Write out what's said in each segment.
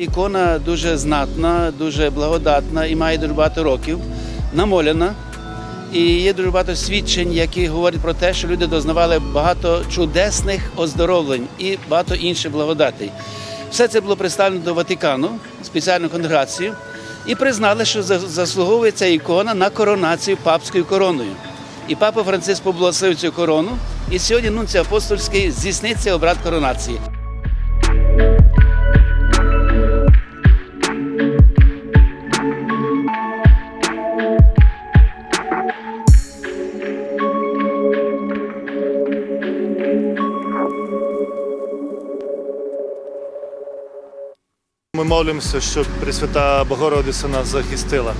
ікона дуже знатна, дуже благодатна і має дуже багато років, намоляна. І є дуже багато свідчень, які говорять про те, що люди дознавали багато чудесних оздоровлень і багато інших благодатей. Все це було представлено до Ватикану, спеціальну конгрегацію, і признали, що за- заслуговує ця ікона на коронацію папською короною. І папа Франциск поблагословив цю корону, і сьогодні нунцій апостольський здійсниться обряд коронації. Ми молимося, щоб Пресвята Богородиця нас захистила.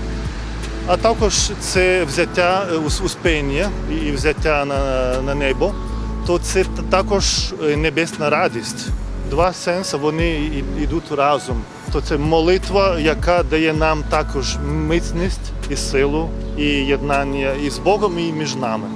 А також це взяття е, успіння і взяття на, на небо, то це також е, небесна радість. Два сенси вони йдуть разом. То це молитва, яка дає нам також міцність і силу, і єднання і з Богом, і між нами.